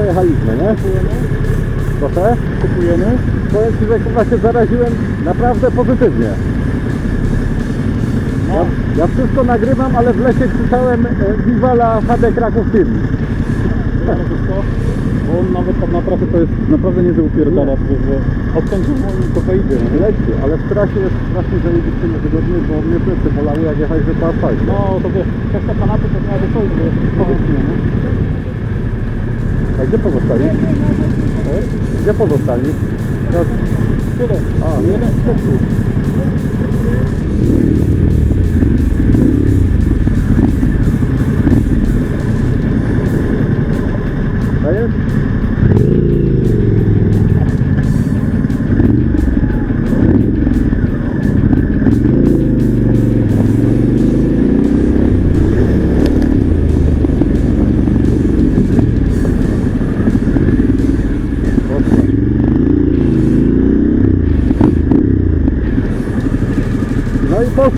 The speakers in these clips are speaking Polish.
pojechaliśmy, nie? Proszę? Kupujemy. Powiem Ci, że chyba się zaraziłem naprawdę pozytywnie. Ja, ja wszystko nagrywam, ale w lesie krzyczałem e, Vivala HD Kraków Team. Wszystko. Bo on nawet tam na trasę to jest naprawdę niezły upierdala, że odtąd to wejdzie. Leci, ale w trasie jest strasznie zajebiście niewygodnie, bo mnie plecy bolały jak jechaliśmy po asfalcie. No to wiesz, kwestia kanapy to miała coś, bo jest powietrznie, nie? A gdzie pozostali? Gdzie pozostali? No, Tyle. A, jeden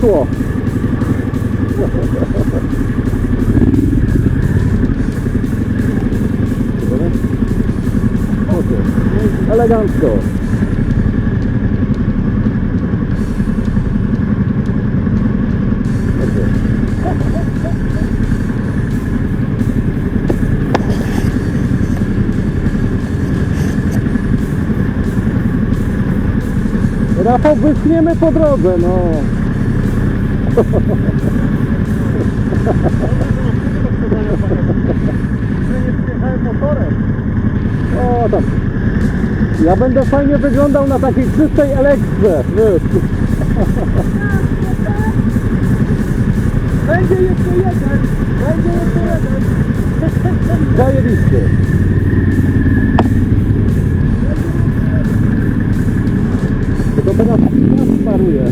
Poszło. Elegancko. Rafał, wyschniemy po drodze, no. O. Ja będę fajnie wyglądał na takiej czystej elektrze, wiesz. Będzie jeszcze jeden! Będzie jeszcze jeden! Zajebiście. Tylko teraz nas paruje.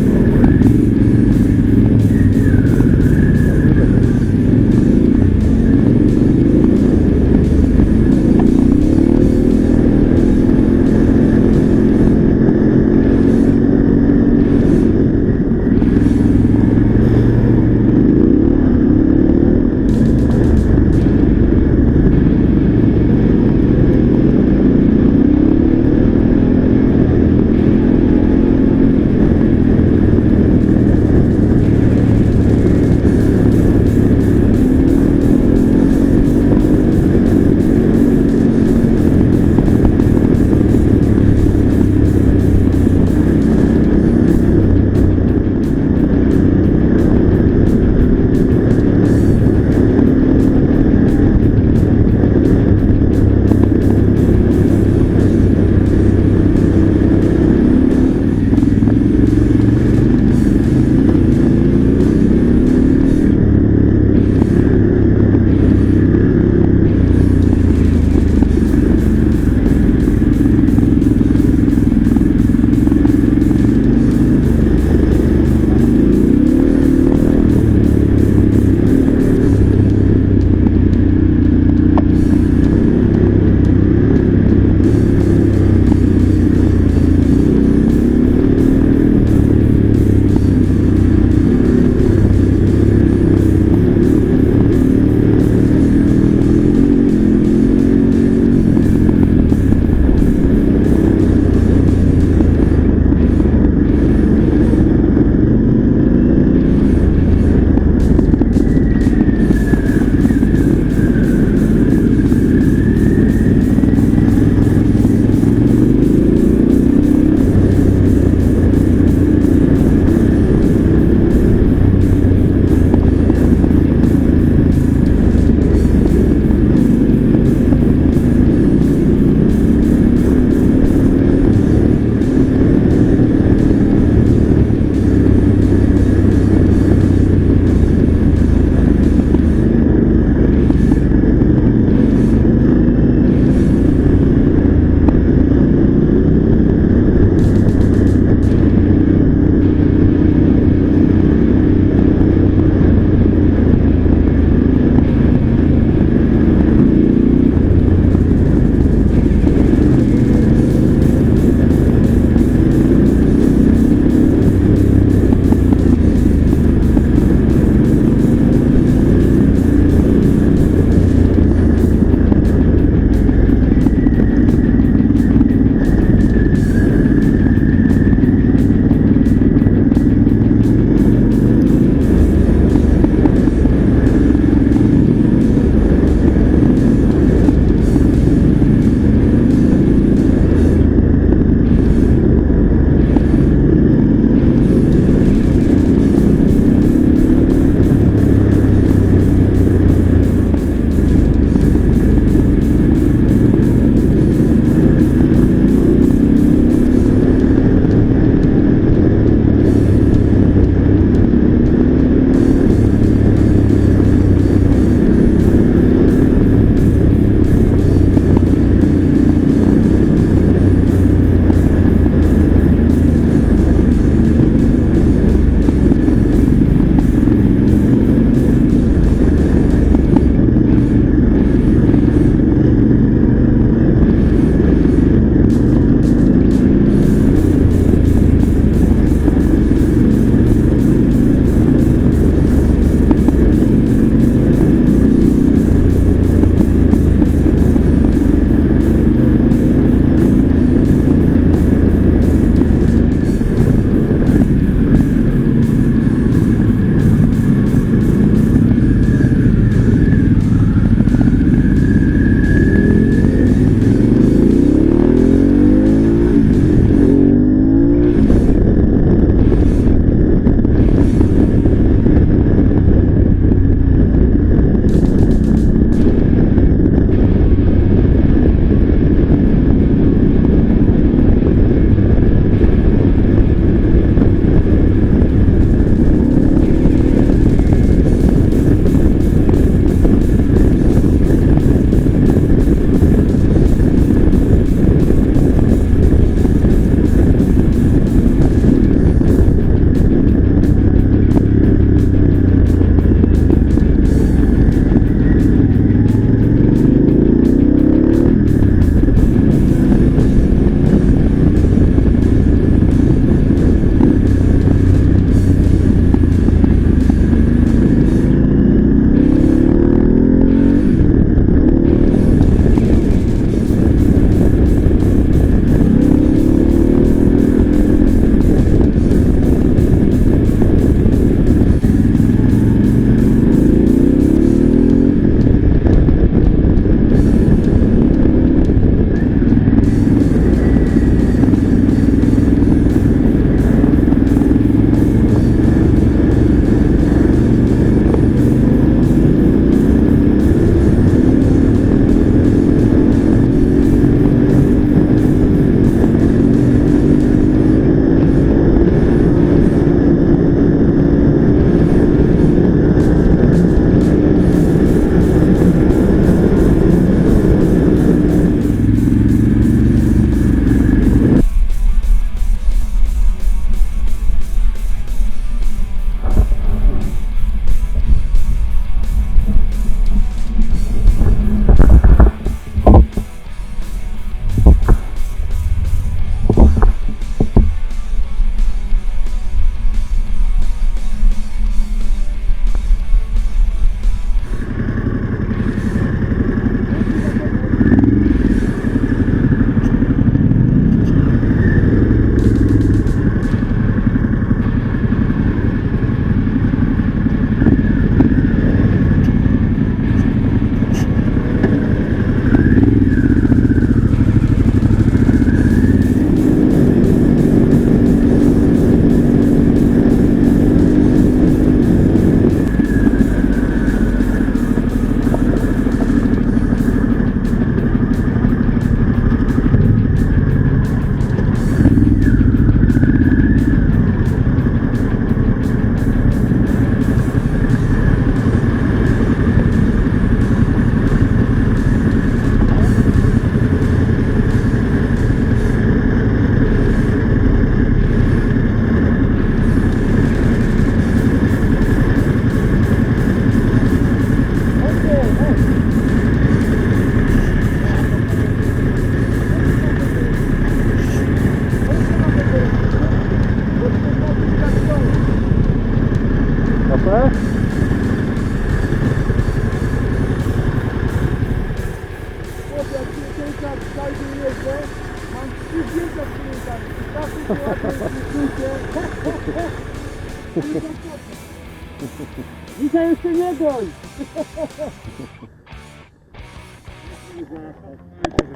Dzisiaj jeszcze nie goń!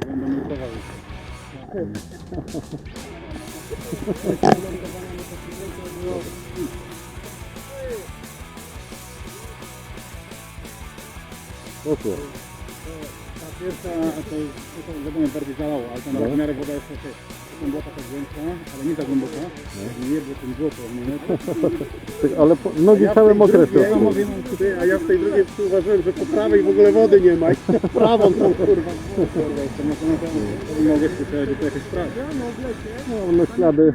Będę nurkował. Poszło. Ta pierwsza to, to wiadomo bardziej zalało, ale tam No. w miarę woda jest okej. Tam była taka głębsza, ale nie za głęboka. Nie było tym złoto. Nie? Ty, Ale po, nogi całe mokre w Ja mówię, a ja w tej drugiej uważałem, że po prawej w ogóle wody nie ma. Prawą tą kurwa. Kurwa, jeszcze na pewno nie mogę słyszeć, że to jakieś sprawy. No, no ślady.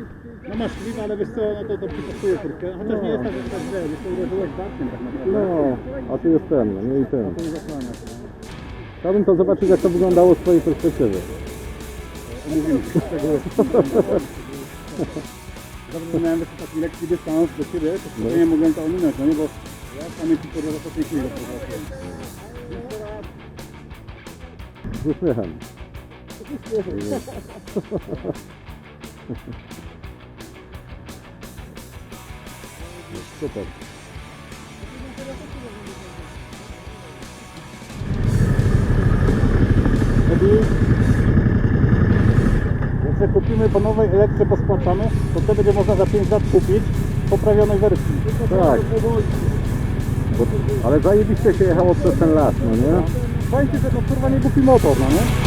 No masz śliw, ale wiesz co, no to, to przypasuje troszkę. Chociaż nie jest tak, że tak źle, wiesz co, uderzyłeś barkiem tak naprawdę. No, a tu jest ten, no i ten. Chciałbym to zobaczyć, jak to wyglądało z twojej perspektywy. Omówimy się z tego. Że miałem jeszcze taki lekki dystans do ciebie, to spokojnie mogłem to ominąć, no nie, bo ja pamiętam kurwa w ostatniej chwili. Z uśmiechem. Super. Wtedy, jak sobie kupimy po nowej elektrze pospłacamy, to wtedy będzie można za 5 lat kupić poprawionej wersji. Tak. Bo, ale zajebiście się jechało przez ten las, no nie? Ci, że no kurwa nie głupi motor, no nie?